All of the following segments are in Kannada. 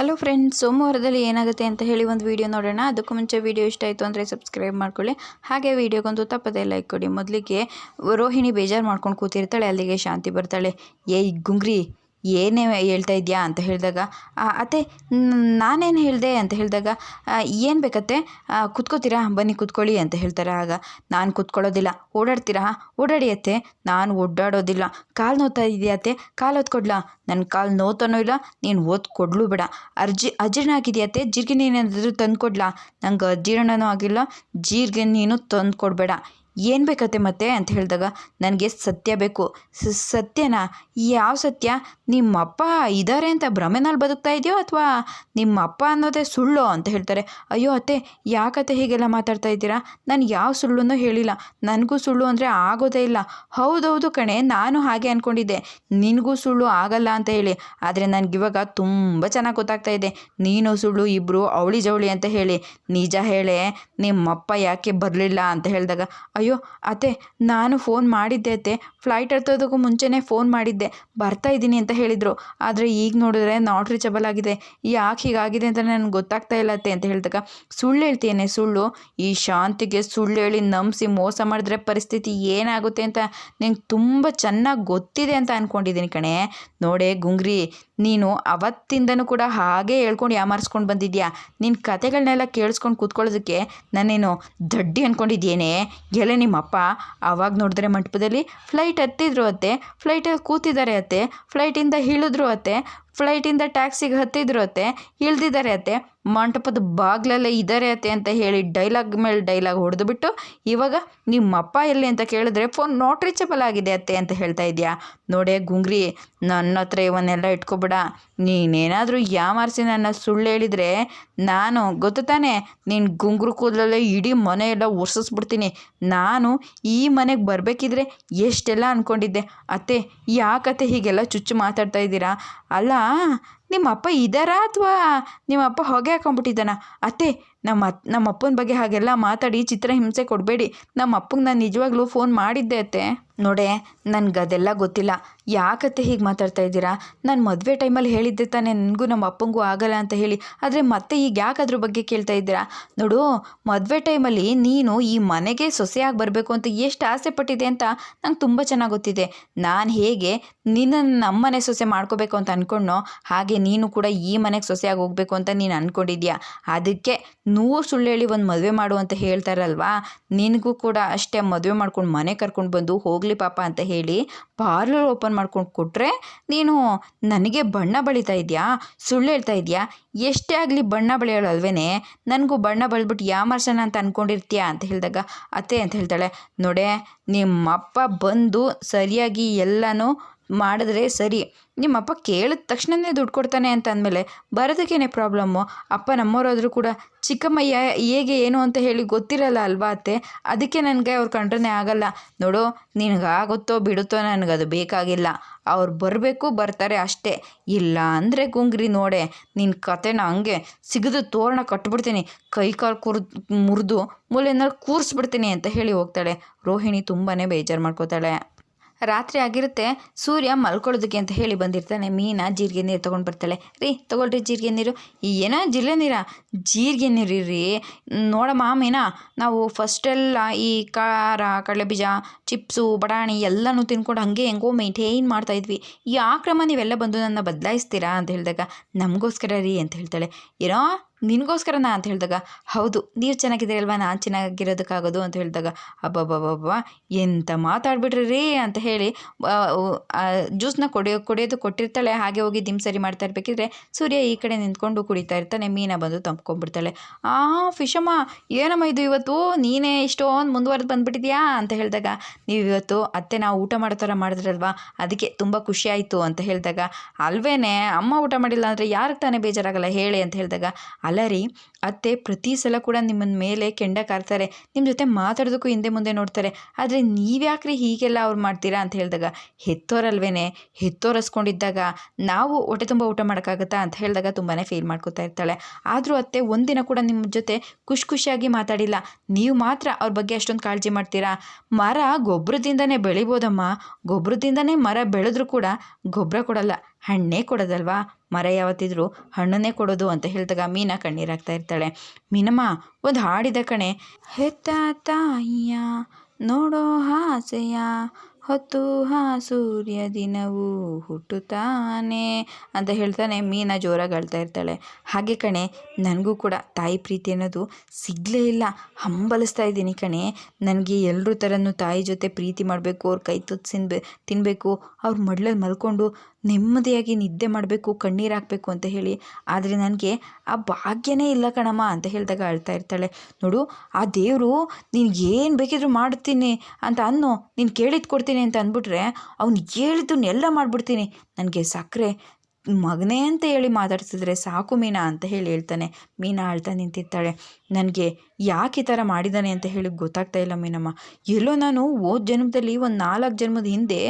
ಹಲೋ ಫ್ರೆಂಡ್ಸ್ ಸೋಮವಾರದಲ್ಲಿ ಏನಾಗುತ್ತೆ ಅಂತ ಹೇಳಿ ಒಂದು ವಿಡಿಯೋ ನೋಡೋಣ. ಅದಕ್ಕೂ ಮುಂಚೆ ವಿಡಿಯೋ ಇಷ್ಟ ಆಯಿತು ಅಂದರೆ ಸಬ್ಸ್ಕ್ರೈಬ್ ಮಾಡ್ಕೊಳ್ಳಿ. ಹಾಗೆ ವೀಡಿಯೋಗೊಂದು ತಪ್ಪದೇ ಲೈಕ್ ಕೊಡಿ. ಮೊದಲಿಗೆ ರೋಹಿಣಿ ಬೇಜಾರು ಮಾಡ್ಕೊಂಡು ಕೂತಿರ್ತಾಳೆ, ಅಲ್ಲಿಗೆ ಶಾಂತಿ ಬರ್ತಾಳೆ. ಏಯ್ ಗುಂಗ್ರಿ! ಏನೇ ಹೇಳ್ತಾ ಇದೆಯಾ ಅಂತ ಹೇಳಿದಾಗ ಅತ್ತೆ ನಾನೇನು ಹೇಳಿದೆ? ಅಂತ ಹೇಳಿದಾಗ ಏನು ಬೇಕತ್ತೆ? ಕುತ್ಕೋತೀರಾ? ಬನ್ನಿ, ಕುತ್ಕೊಳ್ಳಿ, ಅಂತ ಹೇಳ್ತಾರೆ. ಆಗ, ನಾನು ಕುತ್ಕೊಳ್ಳೋದಿಲ್ಲ. ಓಡಾಡ್ತೀರಾ? ಓಡಾಡಿಯತ್ತೆ ನಾನು ಓಡಾಡೋದಿಲ್ಲ. ಕಾಲು ನೋತಾ ಇದೆಯಾ ಅತ್ತೆ? ಕಾಲು ಹೊತ್ಕೊಡ್ಲಾ ನನ್ನ ಕಾಲು ನೋತನೂ ಇಲ್ಲ. ನೀನು ಓದ್ ಕೊಡ್ಲು ಬೇಡ. ಅರ್ಜಿ, ಅಜೀರ್ಣ ಆಗಿದೆಯತ್ತೆ ಜೀರಿಗೆ ನೀನೇನಾದರೂ ತಂದು ಕೊಡ್ಲಾ ನಂಗೆ ಅಜೀರ್ಣನೂ ಆಗಿಲ್ಲ. ಜೀರಿಗೆ ನೀನು ತಂದು ಕೊಡಬೇಡ ಏನು ಬೇಕತ್ತೆ ಮತ್ತೆ ಅಂತ ಹೇಳಿದಾಗ, ನನಗೆ ಸತ್ಯ ಬೇಕು? ಸತ್ಯನಾ? ಯಾವ ಸತ್ಯ? ನಿಮ್ಮ ಅಪ್ಪ ಇದ್ದಾರೆ ಅಂತ ಭ್ರಮೆನಲ್ಲಿ ಬದುಕ್ತಾ ಇದೆಯೋ ಅಥವಾ ನಿಮ್ಮಪ್ಪ ಅನ್ನೋದೇ ಸುಳ್ಳು ಅಂತ ಹೇಳ್ತಾರೆ? ಅಯ್ಯೋ ಅತ್ತೆ ಯಾಕತ್ತೆ ಹೀಗೆಲ್ಲ ಮಾತಾಡ್ತಾ ಇದ್ದೀರಾ? ನಾನು ಯಾವ ಸುಳ್ಳುನೂ ಹೇಳಿಲ್ಲ. ನನಗೂ ಸುಳ್ಳು ಅಂದರೆ ಆಗೋದೇ ಇಲ್ಲ. ಹೌದೌದು ಕಣೆ, ನಾನು ಹಾಗೆ ಅಂದ್ಕೊಂಡಿದ್ದೆ ನಿನಗೂ ಸುಳ್ಳು ಆಗಲ್ಲ ಅಂತ ಹೇಳಿ. ಆದರೆ ನನಗಿವಾಗ ತುಂಬ ಚೆನ್ನಾಗಿ ಗೊತ್ತಾಗ್ತಾ ಇದೆ. ನೀನು ಸುಳ್ಳು ಇಬ್ಬರು ಅವಳಿ ಜವಳಿ ಅಂತ ಹೇಳಿ. ನಿಜ ಹೇಳೆ, ನಿಮ್ಮಪ್ಪ ಯಾಕೆ ಬರಲಿಲ್ಲ ಅಂತ ಹೇಳಿದಾಗ ಅಯ್ಯೋ, ಅತ್ತೆ, ನಾನು ಫೋನ್ ಮಾಡಿದ್ದೆ ಅತ್ತೆ. ಫ್ಲೈಟ್ ಹತ್ತೋದಕ್ಕೂ ಮುಂಚೆನೇ ಫೋನ್ ಮಾಡಿದ್ದೆ. ಬರ್ತಾ ಇದ್ದೀನಿ ಅಂತ ಹೇಳಿದರು. ಆದರೆ ಈಗ ನೋಡಿದ್ರೆ ನಾಟ್ ರೀಚಬಲ್ ಆಗಿದೆ. ಯಾಕೆ ಹೀಗಾಗಿದೆ ಅಂತ ನನಗೆ ಗೊತ್ತಾಗ್ತಾ ಇಲ್ಲ ಅತ್ತೆ ಅಂತ ಹೇಳಿದಾಗ, ಸುಳ್ಳು ಹೇಳ್ತೇನೆ ಸುಳ್ಳು. ಈ ಶಾಂತಿಗೆ ಸುಳ್ಳು ಹೇಳಿ ನಂಬಿಸಿ ಮೋಸ ಮಾಡಿದ್ರೆ ಪರಿಸ್ಥಿತಿ ಏನಾಗುತ್ತೆ ಅಂತ ನಿಂಗೆ ತುಂಬ ಚೆನ್ನಾಗಿ ಗೊತ್ತಿದೆ ಅಂತ ಅಂದ್ಕೊಂಡಿದ್ದೀನಿ ಕಣೆ. ನೋಡೇ, ಗುಂಗ್ರಿ ನೀನು ಅವತ್ತಿಂದನೂ ಕೂಡ ಹಾಗೆ ಹೇಳ್ಕೊಂಡು ಯಾಮಾರಿಸ್ಕೊಂಡು ಬಂದಿದ್ಯಾ? ನಿನ್ನ ಕತೆಗಳನ್ನೆಲ್ಲ ಕೇಳಿಸ್ಕೊಂಡು ಕೂತ್ಕೊಳ್ಳೋದಕ್ಕೆ ನಾನೇನು ದಡ್ಡಿ ಅಂದ್ಕೊಂಡಿದ್ದೇನೆ ಎಲೆ ನಿಮ್ಮಪ್ಪ ಆವಾಗ ನೋಡಿದ್ರೆ ಮಂಟಪದಲ್ಲಿ ಫ್ಲೈಟ್ ಹತ್ತಿದ್ರು ಅತ್ತೆ ಫ್ಲೈಟಲ್ಲಿ ಕೂತಿದ್ದಾರೆ ಅತ್ತೆ ಫ್ಲೈಟಿಂದ ಇಳಿದ್ರು ಅತ್ತೆ ಫ್ಲೈಟಿಂದ ಟ್ಯಾಕ್ಸಿಗೆ ಹತ್ತಿದ್ರು ಅತ್ತೆ. ಇಳ್ದಿದ್ದಾರೆ ಅತ್ತೆ. ಮಂಟಪದ ಬಾಗ್ಲಲ್ಲೇ ಇದ್ದಾರೆ ಅತ್ತೆ ಅಂತ ಹೇಳಿ ಡೈಲಾಗ್ ಮೇಲೆ ಡೈಲಾಗ್ ಹೊಡೆದುಬಿಟ್ಟು, ಇವಾಗ ನಿಮ್ಮಪ್ಪ ಎಲ್ಲಿ ಅಂತ ಕೇಳಿದ್ರೆ ಫೋನ್ ನಾಟ್ ರೀಚಬಲ್ ಆಗಿದೆ ಅತ್ತೆ ಅಂತ ಹೇಳ್ತಾ ಇದೆಯಾ? ನೋಡೇ ಗುಂಗ್ರಿ, ನನ್ನ ಹತ್ರ ಇವನ್ನೆಲ್ಲ ಇಟ್ಕೊಬೇಡ. ನೀನೇನಾದರೂ ಯಾಮಾರಿಸಿ ನನ್ನ ಸುಳ್ಳು ಹೇಳಿದರೆ ನಾನು, ಗೊತ್ತು ತಾನೇ? ನೀನು ಗುಂಗ್ರು ಕೂದಲಲ್ಲೇ ಇಡೀ ಮನೆ ಎಲ್ಲ ಒರ್ಸಿಸ್ಬಿಡ್ತೀನಿ. ನಾನು ಈ ಮನೆಗೆ ಬರಬೇಕಿದ್ರೆ ಎಷ್ಟೆಲ್ಲ ಅಂದ್ಕೊಂಡಿದ್ದೆ ಅತ್ತೆ, ಯಾಕತ್ತೆ ಹೀಗೆಲ್ಲ ಚುಚ್ಚು ಮಾತಾಡ್ತಾ ಇದ್ದೀರಾ? ಅಲ್ಲ ನಿಮ್ಮ ಅಪ್ಪ ಇದ್ದಾರಾ ಅಥವಾ ನಿಮ್ಮಪ್ಪ ಹೊಗೆ ಹಾಕೊಂಡ್ಬಿಟ್ಟಿದ್ದಾನ? ಅತ್ತೆ, ನಮ್ಮ ಅತ್, ನಮ್ಮ ಅಪ್ಪನ ಬಗ್ಗೆ ಹಾಗೆಲ್ಲ ಮಾತಾಡಿ ಚಿತ್ರ ಹಿಂಸೆ ಕೊಡಬೇಡಿ. ನಮ್ಮ ಅಪ್ಪಗೆ ನಾನು ನಿಜವಾಗ್ಲೂ ಫೋನ್ ಮಾಡಿದ್ದೆ ಅತ್ತೆ. ನೋಡೆ ನನಗೆ ಅದೆಲ್ಲ ಗೊತ್ತಿಲ್ಲ ಯಾಕತ್ತೆ ಹೀಗೆ ಮಾತಾಡ್ತಾ ಇದ್ದೀರಾ? ನಾನು ಮದುವೆ ಟೈಮಲ್ಲಿ ಹೇಳಿದ್ದೆ ತಾನೇ, ನನಗೂ ನಮ್ಮ ಅಪ್ಪಂಗೂ ಆಗಲ್ಲ ಅಂತ ಹೇಳಿ. ಆದರೆ ಮತ್ತೆ ಈಗ ಯಾಕೆ ಅದ್ರ ಬಗ್ಗೆ ಕೇಳ್ತಾ ಇದ್ದೀರಾ? ನೋಡು, ಮದುವೆ ಟೈಮಲ್ಲಿ ನೀನು ಈ ಮನೆಗೆ ಸೊಸೆಯಾಗಿ ಬರಬೇಕು ಅಂತ ಎಷ್ಟು ಆಸೆ ಪಟ್ಟಿದೆ ಅಂತ ನಂಗೆ ತುಂಬ ಚೆನ್ನಾಗಿ ಗೊತ್ತಿದೆ. ನಾನು ಹೇಗೆ ನಿನ್ನನ್ನು ನಮ್ಮನೆ ಸೊಸೆ ಮಾಡ್ಕೋಬೇಕು ಅಂತ ಅಂದ್ಕೊಂಡೋ ಹಾಗೆ ನೀನು ಕೂಡ ಈ ಮನೆಗೆ ಸೊಸೆಯಾಗಿ ಹೋಗಬೇಕು ಅಂತ ನೀನು ಅಂದ್ಕೊಂಡಿದ್ಯಾ ಅದಕ್ಕೆ ನೂರು ಸುಳ್ಳು ಹೇಳಿ ಒಂದು ಮದುವೆ ಮಾಡು ಅಂತ ಹೇಳ್ತಾರಲ್ವಾ ನಿನಗೂ ಕೂಡ ಅಷ್ಟೇ ಮದುವೆ ಮಾಡ್ಕೊಂಡು ಮನೆ ಕರ್ಕೊಂಡು ಬಂದು ಹೋಗಲಿ ಪಾಪ ಅಂತ ಹೇಳಿ ಪಾರ್ಲರ್ ಓಪನ್ ಮಾಡ್ಕೊಂಡು ಕೊಟ್ಟರೆ ನೀನು ನನಗೆ ಬಣ್ಣ ಬಳಿತಾ ಇದೆಯಾ? ಸುಳ್ಳು ಹೇಳ್ತಾ ಇದೆಯಾ? ಎಷ್ಟೇ ಆಗಲಿ ಬಣ್ಣ ಬಳಿಯೋಳಲ್ವೇನೆ ನನಗೂ ಬಣ್ಣ ಬಳ್ಬಿಟ್ಟು ಯಾಮರ್ಸನ ಅಂತ ಅಂದ್ಕೊಂಡಿರ್ತೀಯಾ ಅಂತ ಹೇಳಿದಾಗ, ಅತ್ತೆ, ಅಂತ ಹೇಳ್ತಾಳೆ. ನೋಡೆ, ನಿಮ್ಮಪ್ಪ ಬಂದು ಸರಿಯಾಗಿ ಎಲ್ಲನೂ ಮಾಡಿದ್ರೆ ಸರಿ. ನಿಮ್ಮಪ್ಪ ಕೇಳಿದ ತಕ್ಷಣವೇ ದುಡ್ಡು ಕೊಡ್ತಾನೆ ಅಂತ ಅಂದಮೇಲೆ ಬರೋದಕ್ಕೇನೆ ಪ್ರಾಬ್ಲಮ್ಮು ಅಪ್ಪ ನಮ್ಮವರಾದರೂ ಕೂಡ, ಚಿಕ್ಕಮ್ಮಯ್ಯ, ಹೇಗೆ, ಏನು ಅಂತ ಹೇಳಿ ಗೊತ್ತಿರಲ್ಲ ಅಲ್ವಾ ಅತ್ತೆ? ಅದಕ್ಕೆ ನನಗೆ ಅವ್ರು ಕಂಡ್ರೆ ಆಗಲ್ಲ. ನೋಡು, ನಿನಗಾಗುತ್ತೋ ಬಿಡುತ್ತೋ ನನಗದು ಬೇಕಾಗಿಲ್ಲ. ಅವ್ರು ಬರಬೇಕು, ಬರ್ತಾರೆ ಅಷ್ಟೇ. ಇಲ್ಲ ಅಂದರೆ ಗುಂಗ್ರಿ ನೋಡೆ. ನಿನ್ನ ಕತೆನ ಹಂಗೆ ಸಿಗದು ತೋರಣ ಕಟ್ಬಿಡ್ತೀನಿ. ಕೈ ಕಾಲು ಕುರ್ ಮುರಿದು ಮೂಲೆಯಲ್ಲಿ ಕೂರಿಸ್ಬಿಡ್ತೀನಿ ಅಂತ ಹೇಳಿ ಹೋಗ್ತಾಳೆ. ರೋಹಿಣಿ ತುಂಬಾ ಬೇಜಾರು ಮಾಡ್ಕೋತಾಳೆ. ರಾತ್ರಿ ಆಗಿರುತ್ತೆ, ಸೂರ್ಯ ಮಲ್ಕೊಳ್ಳೋದಕ್ಕೆ ಅಂತ ಹೇಳಿ ಬಂದಿರ್ತಾನೆ. ಮೀನಾ ಜೀರಿಗೆ ನೀರು ತೊಗೊಂಡು ಬರ್ತಾಳೆ. ರೀ, ತೊಗೊಳ್ರಿ ಜೀರಿಗೆ ನೀರು. ಏನೋ ಜಿಲ್ಲೆ ನೀರ? ಜೀರಿಗೆ ನೀರು ರೀ ನೋಡಮ್ಮ ಮೀನಾ, ನಾವು ಫಸ್ಟೆಲ್ಲ ಈ ಖಾರ, ಕಡಲೆಬೀಜ, ಚಿಪ್ಸು, ಬಟಾಣಿ ಎಲ್ಲನೂ ತಿನ್ಕೊಂಡು ಹಾಗೆ ಹೆಂಗೋ ಮೇಂಟೈನ್ ಮಾಡ್ತಾಯಿದ್ವಿ ಕ್ರಮ ನೀವೆಲ್ಲ ಬಂದು ನನ್ನ ಬದಲಾಯಿಸ್ತೀರಾ ಅಂತ ಹೇಳಿದಾಗ, ನಮಗೋಸ್ಕರ ರೀ ಅಂತ ಹೇಳ್ತಾಳೆ. ಏನೋ ನಿನಗೋಸ್ಕರನಾ ಅಂತ ಹೇಳಿದಾಗ, ಹೌದು, ನೀವು ಅಲ್ವಾ ನಾನು ಚೆನ್ನಾಗಿರೋದಕ್ಕಾಗೋದು ಅಂತ ಹೇಳಿದಾಗ ಅಬ್ಬಬ್ಬಬ್ಬ ಎಂತ ಮಾತಾಡ್ಬಿಟ್ರಿ ರೀ ಅಂತ ಹೇಳಿ ಜ್ಯೂಸ್ನ ಕುಡಿಯೋ ಕುಡಿಯೋದು ಕೊಟ್ಟಿರ್ತಾಳೆ, ಹಾಗೆ ಹೋಗಿ ದಿಮ್ ಸರಿ ಮಾಡ್ತಾ ಇರಬೇಕಿದ್ರೆ, ಸೂರ್ಯ ಈ ಕಡೆ ನಿಂತ್ಕೊಂಡು ಕುಡಿತಾ ಇರ್ತಾನೆ, ಮೀನ ಬಂದು ತಂಪ್ಕೊಂಡ್ಬಿಡ್ತಾಳೆ. ಆ, ಫಿಶಮ್ಮ, ಏನಮ್ಮ ಇದು ಇವತ್ತು? ನೀನೇ ಇಷ್ಟೊಂದು ಮುಂದುವರೆದು ಬಂದುಬಿಟ್ಟಿದ್ಯಾ ಅಂತ ಹೇಳಿದಾಗ, ನೀವು ಇವತ್ತು ಅತ್ತೆ ನಾವು ಊಟ ಮಾಡೋ ಥರ ಮಾಡಿದ್ರಲ್ವಾ, ಅದಕ್ಕೆ ತುಂಬ ಖುಷಿಯಾಯಿತು ಅಂತ ಹೇಳಿದಾಗ, ಅಲ್ವೇನೆ, ಅಮ್ಮ ಊಟ ಮಾಡಿಲ್ಲ ಅಂದರೆ ಯಾರಿಗೆ ತಾನೇ ಬೇಜಾರಾಗಲ್ಲ, ಹೇಳಿ ಅಂತ ಹೇಳಿದಾಗ ಅಲ್ಲ ರೀ ಅತ್ತೆ ಪ್ರತಿ ಸಲ ಕೂಡ ನಿಮ್ಮನ್ನ ಮೇಲೆ ಕೆಂಡ ಕಾರ್ತಾರೆ ನಿಮ್ಮ ಜೊತೆ ಮಾತಾಡೋದಕ್ಕೂ ಹಿಂದೆ ಮುಂದೆ ನೋಡ್ತಾರೆ, ಆದರೆ ನೀವ್ಯಾಕ್ರಿ ಹೀಗೆಲ್ಲ ಅವ್ರು ಮಾಡ್ತೀರಾ ಅಂತ ಹೇಳಿದಾಗ, ಹೆತ್ತೋರಲ್ವೇನೆ, ಹೆತ್ತೋರಸ್ಕೊಂಡಿದ್ದಾಗ ನಾವು ಹೊಟ್ಟೆ ತುಂಬ ಊಟ ಮಾಡೋಕ್ಕಾಗತ್ತಾ? ಅಂತ ಹೇಳಿದಾಗ ತುಂಬಾ ಫೀಲ್ ಮಾಡ್ಕೋತಾ ಇರ್ತಾಳೆ. ಆದರೂ ಅತ್ತೆ ಒಂದಿನ ಕೂಡ ನಿಮ್ಮ ಜೊತೆ ಖುಷಿ ಖುಷಿಯಾಗಿ ಮಾತಾಡಿಲ್ಲ. ನೀವು ಮಾತ್ರ ಅವ್ರ ಬಗ್ಗೆ ಅಷ್ಟೊಂದು ಕಾಳಜಿ ಮಾಡ್ತೀರಾ? ಮರ ಗೊಬ್ಬರದಿಂದನೇ ಬೆಳಿಬೋದಮ್ಮ. ಗೊಬ್ಬರದಿಂದನೇ ಮರ ಬೆಳೆದ್ರೂ ಕೂಡ ಗೊಬ್ಬರ ಕೊಡಲ್ಲ. ಹಣ್ಣೇ ಕೊಡೋದಲ್ವಾ? ಮರ ಯಾವತ್ತಿದ್ರು ಹಣ್ಣನ್ನೇ ಕೊಡೋದು ಅಂತ ಹೇಳ್ದಾಗ ಮೀನಾ ಕಣ್ಣೀರಾಗ್ತಾ ಇರ್ತಾಳೆ. ಮೀನಮ್ಮ, ಒಂದು ಹಾಡಿದ ಕಣೆ. ಹೆತ್ತ ತಾಯಿಯ ನೋಡೋ ಆಸೆಯ ಹೊತ್ತು ಹಾ ಸೂರ್ಯ ದಿನವೂ ಹುಟ್ಟುತ್ತಾನೆ ಅಂತ ಹೇಳ್ತಾನೆ ಮೀನ ಜೋರಾಗಿ ಅಳ್ತಾ ಇರ್ತಾಳೆ. ಹಾಗೆ ಕಣೆ, ನನಗೂ ಕೂಡ ತಾಯಿ ಪ್ರೀತಿ ಅನ್ನೋದು ಸಿಗಲೇ ಇಲ್ಲ. ಹಂಬಲಿಸ್ತಾ ಇದ್ದೀನಿ ಕಣೆ. ನನಗೆ ಎಲ್ಲರೂ ಥರನೂ ತಾಯಿ ಜೊತೆ ಪ್ರೀತಿ ಮಾಡಬೇಕು, ಅವ್ರ ಕೈ ತುತ್ತು ಸಿನ್ಬೆ ತಿನ್ನಬೇಕು ಅವ್ರ ಮಡ್ಲಲ್ಲಿ ಮಲ್ಕೊಂಡು ನೆಮ್ಮದಿಯಾಗಿ ನಿದ್ದೆ ಮಾಡಬೇಕು, ಕಣ್ಣೀರು ಹಾಕಬೇಕು ಅಂತ ಹೇಳಿ. ಆದರೆ ನನಗೆ ಆ ಭಾಗ್ಯನೇ ಇಲ್ಲ ಕಣಮ್ಮ ಅಂತ ಹೇಳಿದಾಗ ಅಳ್ತಾ ಇರ್ತಾಳೆ. ನೋಡು, ಆ ದೇವರು ನೀನು ಏನು ಬೇಕಿದ್ರೂ ಮಾಡ್ತೀನಿ ಅಂತ ಅನ್ನೋ, ನೀನು ಕೇಳಿದ್ದು ಕೊಡ್ತೀನಿ ಅಂತ ಅಂದ್ಬಿಟ್ರೆ ಅವ್ನು ಹೇಳಿದ್ದನ್ನೆಲ್ಲ ಮಾಡಿಬಿಡ್ತೀನಿ. ನನಗೆ ಸಕ್ಕರೆ ಮಗನೇ ಅಂತ ಹೇಳಿ ಮಾತಾಡ್ತಿದ್ರೆ ಸಾಕು ಮೀನಾ ಅಂತ ಹೇಳಿ ಹೇಳ್ತಾನೆ. ಮೀನಾ ಅಳ್ತಾ ನಿಂತಿರ್ತಾಳೆ. ನನಗೆ ಯಾಕೆ ಈ ಥರ ಮಾಡಿದ್ದಾನೆ ಅಂತ ಹೇಳಿ ಗೊತ್ತಾಗ್ತಾ ಇಲ್ಲ ಮೀನಮ್ಮ. ಎಲ್ಲೋ ನಾನು ಓದ್ ಜನ್ಮದಲ್ಲಿ ಒಂದು ನಾಲ್ಕು ಜನ್ಮದ ಹಿಂದೆ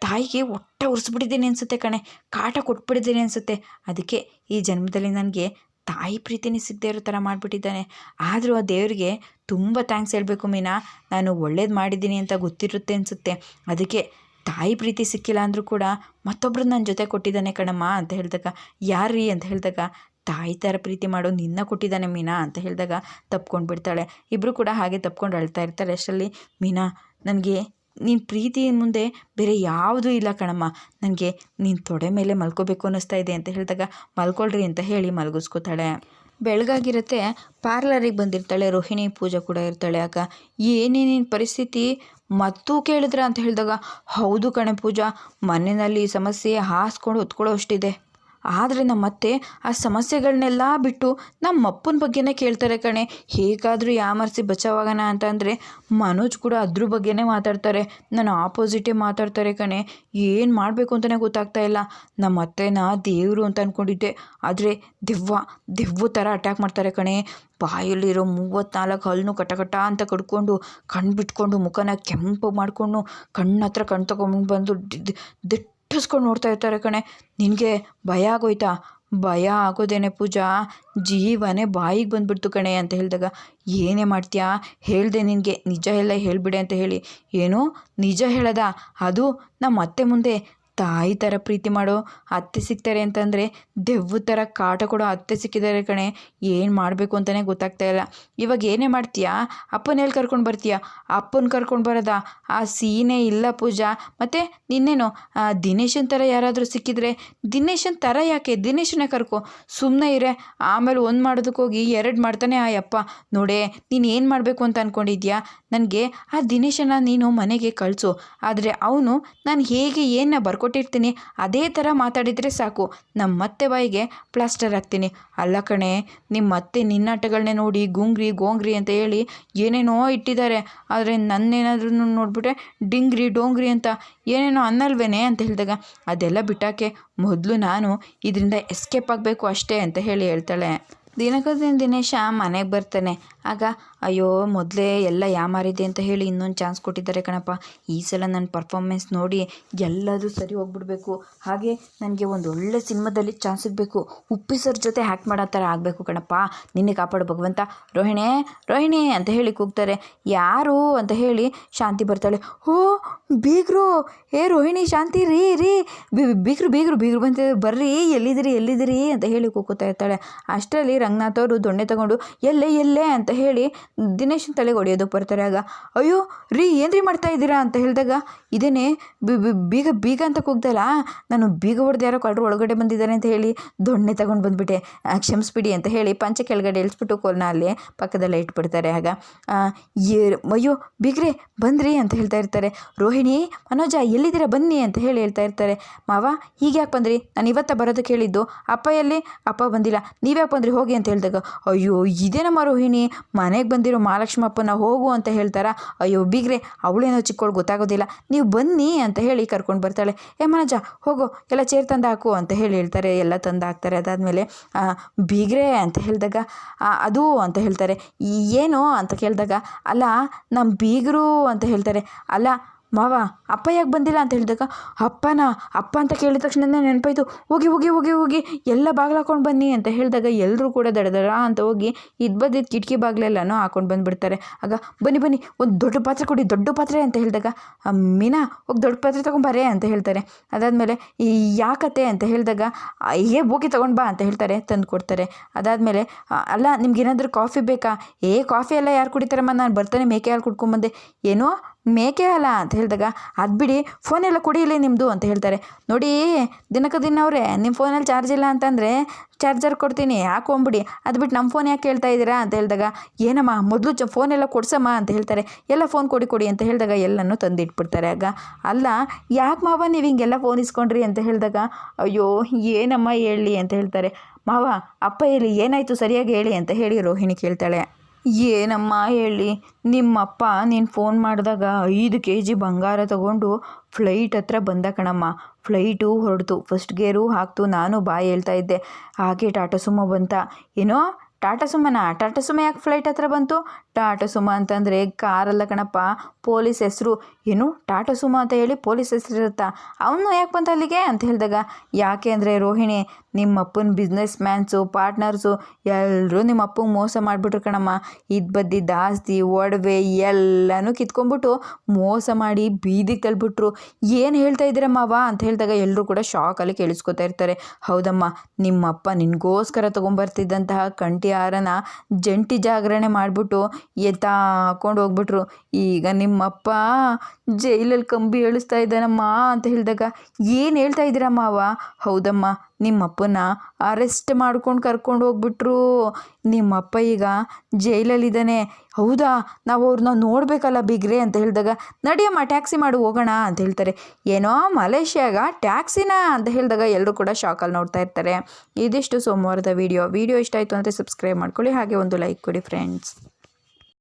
ತಾಯಿಗೆ ಒಟ್ಟ ಉರ್ಸ್ಬಿಟ್ಟಿದ್ದೀನಿ ಅನಿಸುತ್ತೆ ಕಣೆ. ಕಾಟ ಕೊಟ್ಬಿಟ್ಟಿದ್ದೀನಿ ಅನಿಸುತ್ತೆ. ಅದಕ್ಕೆ ಈ ಜನ್ಮದಲ್ಲಿ ನನಗೆ ತಾಯಿ ಪ್ರೀತಿನೇ ಸಿಗದೇ ಇರೋ ಥರ ಮಾಡಿಬಿಟ್ಟಿದ್ದಾನೆ. ಆದರೂ ಆ ದೇವರಿಗೆ ತುಂಬ ಥ್ಯಾಂಕ್ಸ್ ಹೇಳಬೇಕು ಮೀನಾ. ನಾನು ಒಳ್ಳೇದು ಮಾಡಿದ್ದೀನಿ ಅಂತ ಗೊತ್ತಿರುತ್ತೆ ಅನಿಸುತ್ತೆ. ಅದಕ್ಕೆ ತಾಯಿ ಪ್ರೀತಿ ಸಿಕ್ಕಿಲ್ಲ ಅಂದರೂ ಕೂಡ ಮತ್ತೊಬ್ಬರು ನನ್ನ ಜೊತೆ ಕೊಟ್ಟಿದ್ದಾನೆ ಕಣಮ್ಮ ಅಂತ ಹೇಳಿದಾಗ, ಯಾರ್ರೀ? ಅಂತ ಹೇಳಿದಾಗ, ತಾಯಿ ಥರ ಪ್ರೀತಿ ಮಾಡೋ ನಿನ್ನ ಕೊಟ್ಟಿದ್ದಾನೆ ಮೀನಾ ಅಂತ ಹೇಳಿದಾಗ ತಪ್ಕೊಂಡು ಬಿಡ್ತಾಳೆ. ಇಬ್ಬರು ಕೂಡ ಹಾಗೆ ತಪ್ಕೊಂಡು ಅಳ್ತಾ ಇರ್ತಾರೆ. ಅಷ್ಟರಲ್ಲಿ, ಮೀನಾ, ನನಗೆ ನಿನ್ನ ಪ್ರೀತಿ ಮುಂದೆ ಬೇರೆ ಯಾವುದೂ ಇಲ್ಲ ಕಣಮ್ಮ. ನನಗೆ ನೀನು ತೊಡೆ ಮೇಲೆ ಮಲ್ಕೋಬೇಕು ಅನ್ನಿಸ್ತಾ ಇದೆ ಅಂತ ಹೇಳಿದಾಗ, ಮಲ್ಕೊಳ್ರಿ ಅಂತ ಹೇಳಿ ಮಲಗಿಸ್ಕೋತಾಳೆ. ಬೆಳಗಾಗಿರುತ್ತೆ, ಪಾರ್ಲರಿಗೆ ಬಂದಿರ್ತಾಳೆ, ರೋಹಿಣಿ ಪೂಜಾ ಕೂಡ ಇರ್ತಾಳೆ. ಆಗ ಏನೇನೇನು ಪರಿಸ್ಥಿತಿ ಮತ್ತೂ ಕೇಳಿದ್ರೆ ಅಂತ ಹೇಳಿದಾಗ ಹೌದು ಕಣೆ ಪೂಜಾ ಮನೆಯಲ್ಲಿ ಸಮಸ್ಯೆ ಹಾಸ್ಕೊಂಡು ಹೊತ್ಕೊಳ್ಳೋ ಅಷ್ಟಿದೆ ಆದರೆ ನಮ್ಮತ್ತೆ ಆ ಸಮಸ್ಯೆಗಳನ್ನೆಲ್ಲ ಬಿಟ್ಟು ನಮ್ಮ ಅಪ್ಪನ ಬಗ್ಗೆನೇ ಕೇಳ್ತಾರೆ ಕಣೆ. ಹೇಗಾದರೂ ಯಾಮರ್ಸಿ ಬಚಾವಾಗೋಣ ಅಂತ ಅಂದರೆ ಮನೋಜ್ ಕೂಡ ಅದ್ರ ಬಗ್ಗೆನೇ ಮಾತಾಡ್ತಾರೆ. ನಾನು ಆಪೋಸಿಟೇ ಮಾತಾಡ್ತಾರೆ ಕಣೆ. ಏನು ಮಾಡಬೇಕು ಅಂತಲೇ ಗೊತ್ತಾಗ್ತಾ ಇಲ್ಲ. ನಮ್ಮ ಅತ್ತೆನ ದೇವರು ಅಂತ ಅಂದ್ಕೊಂಡಿದ್ದೆ ಆದರೆ ದೆವ್ವ ದೆವ್ವ ಥರ ಅಟ್ಯಾಕ್ ಮಾಡ್ತಾರೆ ಕಣೆ. ಬಾಯಲ್ಲಿರೋ ಮೂವತ್ತ್ನಾಲ್ಕು ಹಲ್ಲನ್ನು ಕಟ ಕಟ ಅಂತ ಕಡ್ಕೊಂಡು, ಕಣ್ಣು ಬಿಟ್ಕೊಂಡು, ಮುಖನ ಕೆಂಪು ಮಾಡಿಕೊಂಡು, ಕಣ್ಣು ಹತ್ರ ಕಣ್ಣು ತಗೊಂಡು ಬಂದು ದಿಟ್ಟಿಸ್ಕೊಂಡು ನೋಡ್ತಾ ಇರ್ತಾರೆ ಕಣೆ. ನಿನಗೆ ಭಯ ಆಗೋಯ್ತಾ? ಭಯ ಆಗೋದೇನೆ ಪೂಜಾ? ಜೀವನೇ ಬಾಯಿಗೆ ಬಂದ್ಬಿಡ್ತು ಕಣೆ ಅಂತ ಹೇಳಿದಾಗ. ಏನೇ ಮಾಡ್ತೀಯಾ? ಹೇಳಿದೆ ನಿನಗೆ. ನಿಜ ಎಲ್ಲ ಹೇಳಿಬಿಡೆ ಅಂತ ಹೇಳಿ. ಏನು? ನಿಜ ಹೇಳದ? ಅದು ನಮ್ಮ ಅತ್ತೆ ಮುಂದೆ ತಾಯಿ ಥರ ಪ್ರೀತಿ ಮಾಡೋ ಅತ್ತೆ ಸಿಗ್ತಾರೆ ಅಂತಂದರೆ ದೆವ್ವ ಥರ ಕಾಟ ಕೊಡೋ ಅತ್ತೆ ಸಿಕ್ಕಿದ್ದಾರೆ ಕಣೆ. ಏನು ಮಾಡಬೇಕು ಅಂತಲೇ ಗೊತ್ತಾಗ್ತಾ ಇಲ್ಲ. ಇವಾಗ ಏನೇ ಮಾಡ್ತೀಯಾ? ಅಪ್ಪನ ಎಲ್ಲಿ ಕರ್ಕೊಂಡು ಬರ್ತೀಯಾ? ಅಪ್ಪನ ಕರ್ಕೊಂಡು ಬರೋದಾ? ಆ ಸೀನೇ ಇಲ್ಲ ಪೂಜಾ. ಮತ್ತು ನಿನ್ನೇನು ದಿನೇಶನ್ ಥರ ಯಾರಾದರೂ ಸಿಕ್ಕಿದ್ರೆ ದಿನೇಶನ್ ಥರ ಯಾಕೆ? ದಿನೇಶನೇ ಕರ್ಕೊ. ಸುಮ್ಮನೆ ಇರೆ. ಆಮೇಲೆ ಒಂದು ಮಾಡೋದಕ್ಕೆ ಹೋಗಿ ಎರಡು ಮಾಡ್ತಾನೆ ಆ ಯಪ್ಪ ನೋಡೇ, ನೀನು ಏನು ಮಾಡಬೇಕು ಅಂತ ಅಂದ್ಕೊಂಡಿದ್ಯಾ ನನಗೆ ಆ ದಿನೇಶನ ನೀನು ಮನೆಗೆ ಕಳಿಸು. ಆದರೆ ಅವನು ನಾನು ಹೇಗೆ ಏನನ್ನ ಬರ್ಕೊಟ್ಟಿರ್ತೀನಿ ಅದೇ ಥರ ಮಾತಾಡಿದರೆ ಸಾಕು. ನಮ್ಮ ಅತ್ತೆ ಬಾಯಿಗೆ ಪ್ಲಾಸ್ಟರ್ ಹಾಕ್ತೀನಿ. ಅಲ್ಲ ಕಣೆ ನಿಮ್ಮ ಅತ್ತೆ ನಿನ್ನಾಟಗಳನ್ನೇ ನೋಡಿ ಗುಂಗ್ರಿ ಗೋಂಗ್ರಿ ಅಂತ ಹೇಳಿ ಏನೇನೋ ಇಟ್ಟಿದ್ದಾರೆ. ಆದರೆ ನನ್ನೇನಾದ್ರೂ ನೋಡಿಬಿಟ್ರೆ ಡಿಂಗ್ರಿ ಡೋಂಗ್ರಿ ಅಂತ. ಏನೇನೋ ಅನ್ನಲ್ವೇನೆ ಅಂತ ಹೇಳಿದಾಗ, ಅದೆಲ್ಲ ಬಿಟ್ಟಾಕೆ ಮೊದಲು ನಾನು ಇದರಿಂದ ಎಸ್ಕೇಪ್ ಆಗಬೇಕು ಅಷ್ಟೇ ಅಂತ ಹೇಳಿ ಹೇಳ್ತಾಳೆ. ದಿನಕ್ಕೆ ದಿನೇಶ ಮನೆಗೆ ಬರ್ತಾನೆ. ಆಗ ಅಯ್ಯೋ, ಮೊದಲೇ ಎಲ್ಲ ಯಾಮಾರಿದೆ ಅಂತ ಹೇಳಿ ಇನ್ನೊಂದು ಚಾನ್ಸ್ ಕೊಟ್ಟಿದ್ದಾರೆ ಕಣಪ್ಪ. ಈ ಸಲ ನನ್ನ ಪರ್ಫಾರ್ಮೆನ್ಸ್ ನೋಡಿ ಎಲ್ಲದೂ ಸರಿ ಹೋಗ್ಬಿಡ್ಬೇಕು. ಹಾಗೆ ನನಗೆ ಒಂದು ಒಳ್ಳೆ ಸಿನಿಮಾದಲ್ಲಿ ಚಾನ್ಸ್ ಸಿಗಬೇಕು. ಉಪ್ಪಿ ಸರ್ ಜೊತೆ ಹ್ಯಾಕ್ ಮಾಡೋ ಥರ ಆಗಬೇಕು ಕಣಪ್ಪ. ನಿನ್ನೆ ಕಾಪಾಡು ಭಗವಂತ. ರೋಹಿಣಿ ರೋಹಿಣಿ ಅಂತ ಹೇಳಿ ಕೂಗ್ತಾರೆ. ಯಾರು ಅಂತ ಹೇಳಿ ಶಾಂತಿ ಬರ್ತಾಳೆ. ಓ ಬೀಗರು. ಏ, ರೋಹಿಣಿ, ಶಾಂತಿ, ರೀ ರೀ. ಬೀಗರು ಬೀಗರು ಬೀಗರು ಬಂತ ಬರ್ರಿ. ಎಲ್ಲಿದ್ದೀರಿ ಎಲ್ಲಿದ್ದೀರಿ ಅಂತ ಹೇಳಿ ಕೂಗ್ತಾ ಇರ್ತಾಳೆ. ಅಷ್ಟರಲ್ಲಿ ರಂಗನಾಥ್ ಅವರು ದೊಣ್ಣೆ ತಗೊಂಡು ಎಲ್ಲೇ ಎಲ್ಲೇ ಅಂತ ಹೇಳಿ ದಿನೇಶನ ತಲೆಗೆ ಹೊಡೆಯೋದು ಬರ್ತಾರೆ ಆಗ, ಅಯ್ಯೋ, ರೀ, ಏನ್ರಿ ಮಾಡ್ತಾ ಇದ್ದೀರಾ? ಅಂತ ಹೇಳಿದಾಗ, ಇದೇನೆ ಬೀಗ ಬೀಗ ಅಂತ ಕೂಗ್ದಲ್ಲ, ನಾನು ಬೀಗ ಹೊಡೆದು ಯಾರೋ ಕಳ್ಳರು ಒಳಗಡೆ ಬಂದಿದ್ದಾರೆ ಅಂತ ಹೇಳಿ ದೊಣ್ಣೆ ತಗೊಂಡು ಬಂದುಬಿಟ್ಟೆ. ಕ್ಷಮಿಸ್ಬಿಡಿ ಅಂತ ಹೇಳಿ ಪಂಚ ಕೆಳಗಡೆ ಇಳಿಸ್ಬಿಟ್ಟು ಕೋಲ್ನ ಅಲ್ಲಿ ಪಕ್ಕದಲ್ಲೇ ಇಟ್ಬಿಡ್ತಾರೆ. ಆಗ ಏ, ಅಯ್ಯೋ, ಬೀಗ್ರೆ, ಬಂದ್ರಿ ಅಂತ ಹೇಳ್ತಾ ಇರ್ತಾರೆ. ರೋಹಿಣಿ, ಮನೋಜ, ಎಲ್ಲಿದ್ದೀರಾ? ಬನ್ನಿ ಅಂತ ಹೇಳಿ ಹೇಳ್ತಾ ಇರ್ತಾರೆ. ಮಾವ ಹೀಗೆ ಯಾಕೆ ಬಂದ್ರಿ? ನಾನು ಇವತ್ತ ಬರೋದು ಕೇಳಿದ್ದು ಅಪ್ಪ ಎಲ್ಲಿ ಅಪ್ಪ ಬಂದಿಲ್ಲ, ನೀವ್ಯಾಕೆ ಬಂದ್ರಿ? ಹೋಗಿ ಅಂತ ಹೇಳಿದಾಗ, ಅಯ್ಯೋ, ಇದೇನಮ್ಮ ರೋಹಿಣಿ, ಮನೆಗೆ ಬಂದಿರೋ ಮಹಾಲಕ್ಷ್ಮಪ್ಪನ ಹೋಗು ಅಂತ ಹೇಳ್ತಾರಾ? ಅಯ್ಯೋ, ಬೀಗ್ರೆ ಅವಳೇನೋ ಚಿಕ್ಕವಳು ಗೊತ್ತಾಗೋದಿಲ್ಲ. ನೀವು ಬನ್ನಿ ಅಂತ ಹೇಳಿ ಕರ್ಕೊಂಡು ಬರ್ತಾಳೆ. ಏ, ಮನಜ, ಹೋಗು, ಎಲ್ಲ ಚೇರ್ ತಂದು ಹಾಕು ಅಂತ ಹೇಳಿ ಹೇಳ್ತಾರೆ. ಎಲ್ಲ ತಂದು ಹಾಕ್ತಾರೆ ಅದಾದಮೇಲೆ ಬೀಗ್ರೆ ಅಂತ ಹೇಳಿದಾಗ ಅದು ಅಂತ ಹೇಳ್ತಾರೆ. ಏನು? ಅಂತ ಕೇಳಿದಾಗ, ಅಲ್ಲ ನಮ್ಮ ಬೀಗರು ಅಂತ ಹೇಳ್ತಾರೆ. ಅಲ್ಲ ಮಾವ, ಅಪ್ಪ ಯಾಕೆ ಬಂದಿಲ್ಲ ಅಂತ ಹೇಳಿದಾಗ, ಅಪ್ಪನ, ಅಪ್ಪ ಅಂತ ಕೇಳಿದ ತಕ್ಷಣನೇ ನೆನಪಾಯಿತು. ಹೋಗಿ ಹೋಗಿ ಹೋಗಿ ಹೋಗಿ, ಎಲ್ಲ ಬಾಗಿಲು ಹಾಕೊಂಡು ಬನ್ನಿ ಅಂತ ಹೇಳಿದಾಗ ಎಲ್ಲರೂ ಕೂಡ ದಡ ದಡ ಅಂತ ಹೋಗಿ ಇದು ಬದ್ದಿದ್ದು ಕಿಟಕಿ ಬಾಗಿಲೆಲ್ಲನೂ ಹಾಕೊಂಡು ಬಂದುಬಿಡ್ತಾರೆ. ಆಗ, ಬನ್ನಿ ಬನ್ನಿ, ಒಂದು ದೊಡ್ಡ ಪಾತ್ರೆ ಕೊಡಿ, ದೊಡ್ಡ ಪಾತ್ರೆ ಅಂತ ಹೇಳಿದಾಗ ಮೀನಾ, ಹೋಗಿ ದೊಡ್ಡ ಪಾತ್ರೆ ತೊಗೊಂಬರೇ ಅಂತ ಹೇಳ್ತಾರೆ. ಅದಾದಮೇಲೆ, ಈ ಯಾಕತೆ ಅಂತ ಹೇಳಿದಾಗ ಏ ಹೋಗಿ ತೊಗೊಂಡು ಬಾ ಅಂತ ಹೇಳ್ತಾರೆ, ತಂದು ಕೊಡ್ತಾರೆ. ಅದಾದಮೇಲೆ ಅಲ್ಲ ನಿಮ್ಗೇನಾದರೂ ಕಾಫಿ ಬೇಕಾ? ಏ, ಕಾಫಿ ಎಲ್ಲ ಯಾರು ಕುಡಿತಾರಮ್ಮ? ನಾನು ಬರ್ತಾನೆ ಮೇಕೆ ಹಾಲು ಕುಡ್ಕೊಂಡ್ಬಂದೆ ಏನೋ ಮೇಕೆ ಅಲ್ಲ ಅಂತ ಹೇಳಿದಾಗ, ಅದು ಬಿಡಿ ಫೋನೆಲ್ಲ ಕುಡಿಯಲಿ ನಿಮ್ಮದು ಅಂತ ಹೇಳ್ತಾರೆ. ನೋಡಿ, ದಿನಕ್ಕೆ ದಿನ ಅವರೇ ನಿಮ್ಮ ಫೋನಲ್ಲಿ ಚಾರ್ಜ್ ಇಲ್ಲ ಅಂತಂದರೆ ಚಾರ್ಜರ್ ಕೊಡ್ತೀನಿ ಹಾಕೊಂಬಿಡಿ ಅದು ಬಿಟ್ಟು ನಮ್ಮ ಫೋನ್ ಯಾಕೆ ಕೇಳ್ತಾ ಇದ್ದೀರಾ? ಅಂತ ಹೇಳಿದಾಗ, ಏನಮ್ಮ, ಮೊದಲು ಚ ಫೋನೆಲ್ಲ ಕೊಡ್ಸಮ್ಮ ಅಂತ ಹೇಳ್ತಾರೆ. ಎಲ್ಲ ಫೋನ್ ಕೊಡಿ ಕೊಡಿ ಅಂತ ಹೇಳಿದಾಗ ಎಲ್ಲನೂ ತಂದಿಟ್ಬಿಡ್ತಾರೆ. ಆಗ, ಅಲ್ಲ, ಯಾಕೆ ಮಾವ ನೀವು ಹಿಂಗೆಲ್ಲ ಫೋನ್ ಇಸ್ಕೊಂಡ್ರಿ? ಅಂತ ಹೇಳಿದಾಗ, ಅಯ್ಯೋ, ಏನಮ್ಮ ಹೇಳಿ? ಅಂತ ಹೇಳ್ತಾರೆ. ಮಾವ, ಅಪ್ಪ ಹೇಳಿ, ಏನಾಯಿತು? ಸರಿಯಾಗಿ ಹೇಳಿ ಅಂತ ಹೇಳಿ ರೋಹಿಣಿ ಕೇಳ್ತಾಳೆ. ಏನಮ್ಮ ಹೇಳಿ? ನಿಮ್ಮಪ್ಪ ನೀನು ಫೋನ್ ಮಾಡಿದಾಗ ಐದು ಕೆ ಜಿ ಬಂಗಾರ ತಗೊಂಡು ಫ್ಲೈಟ್ ಹತ್ರ ಬಂದ ಕಣಮ್ಮ. ಫ್ಲೈಟು ಹೊರಡ್ತು. ಫಸ್ಟ್ ಗೇರು ಹಾಕ್ತು. ನಾನು ಬಾಯಿ ಹೇಳ್ತಾ ಇದ್ದೆ. ಹಾಗೆ ಟಾಟಾ ಸುಮೋ ಬಂತ. ಏನೋ? ಟಾಟಾ ಸುಮನ? ಟಾಟಾ ಸುಮ್ಮ ಯಾಕೆ ಫ್ಲೈಟ್ ಹತ್ರ ಬಂತು? ಟಾಟಾ ಸುಮ ಅಂತಂದರೆ ಕಾರಲ್ಲ ಕಣಪ್ಪ. ಪೊಲೀಸ್ ಹೆಸರು. ಏನು? ಟಾಟಾ ಸುಮ ಅಂತ ಹೇಳಿ ಪೊಲೀಸ್ ಹೆಸರಿರುತ್ತಾ? ಅವನು ಯಾಕೆ ಬಂತ ಅಲ್ಲಿಗೆ ಅಂತ ಹೇಳಿದಾಗ, ಯಾಕೆ ಅಂದರೆ ರೋಹಿಣಿ ನಿಮ್ಮ ಅಪ್ಪನ ಬಿಸ್ನೆಸ್ ಮ್ಯಾನ್ಸು ಪಾರ್ಟ್ನರ್ಸು ಎಲ್ಲರೂ ನಿಮ್ಮ ಅಪ್ಪಂಗೆ ಮೋಸ ಮಾಡಿಬಿಟ್ರು ಕಣಮ್ಮ. ಇದು ಬದ್ದಿ ದಾಸ್ತಿ ಒಡವೆ ಎಲ್ಲನೂ ಕಿತ್ಕೊಂಡ್ಬಿಟ್ಟು ಮೋಸ ಮಾಡಿ ಬೀದಿಗೆ ತಳ್ಬಿಟ್ರು. ಏನು ಹೇಳ್ತಾ ಇದ್ದೀರಮ್ಮ ಮಾವ ಅಂತ ಹೇಳಿದಾಗ ಎಲ್ಲರೂ ಕೂಡ ಶಾಕಲ್ಲಿ ಕೇಳಿಸ್ಕೊತಾ ಇರ್ತಾರೆ. ಹೌದಮ್ಮ, ನಿಮ್ಮಪ್ಪ ನಿನಗೋಸ್ಕರ ತೊಗೊಂಬರ್ತಿದ್ದಂತಹ ಕಂಠಿ ಹಾರನ ಜಂಟಿ ಜಾಗರಣೆ ಮಾಡಿಬಿಟ್ಟು ಎತ್ತ ಹಾಕೊಂಡು ಹೋಗ್ಬಿಟ್ರು. ಈಗ ನಿಮ್ಮಪ್ಪ ಜೈಲಲ್ಲಿ ಕಂಬಿ ಎಳಿಸ್ತಾ ಇದ್ದಾನಮ್ಮ ಅಂತ ಹೇಳಿದಾಗ, ಏನು ಹೇಳ್ತಾ ಇದ್ದೀರಾ ಮಾವ? ಹೌದಮ್ಮ, ನಿಮ್ಮಪ್ಪನ ಅರೆಸ್ಟ್ ಮಾಡ್ಕೊಂಡು ಕರ್ಕೊಂಡು ಹೋಗ್ಬಿಟ್ರು. ನಿಮ್ಮಪ್ಪ ಈಗ ಜೈಲಲ್ಲಿದ್ದಾನೆ. ಹೌದಾ, ನಾವು ಅವ್ರನ್ನ ನೋಡಬೇಕಲ್ಲ ಬಿಗ್ರೆ, ಅಂತ ಹೇಳಿದಾಗ, ನಡಿಯಮ್ಮ, ಟ್ಯಾಕ್ಸಿ ಮಾಡು, ಹೋಗೋಣ, ಅಂತ ಹೇಳ್ತಾರೆ. ಏನೋ ಮಲೇಷ್ಯಾಗ ಟ್ಯಾಕ್ಸಿನಾ? ಅಂತ ಹೇಳಿದಾಗ ಎಲ್ಲರೂ ಕೂಡ ಶಾಕಲ್ಲಿ ನೋಡ್ತಾ ಇರ್ತಾರೆ. ಇದಿಷ್ಟು ಸೋಮವಾರದ ವಿಡಿಯೋ. ವಿಡಿಯೋ ಇಷ್ಟ ಆಯಿತು ಅಂದರೆ ಸಬ್ಸ್ಕ್ರೈಬ್ ಮಾಡ್ಕೊಳ್ಳಿ. ಹಾಗೆ ಒಂದು ಲೈಕ್ ಕೊಡಿ ಫ್ರೆಂಡ್ಸ್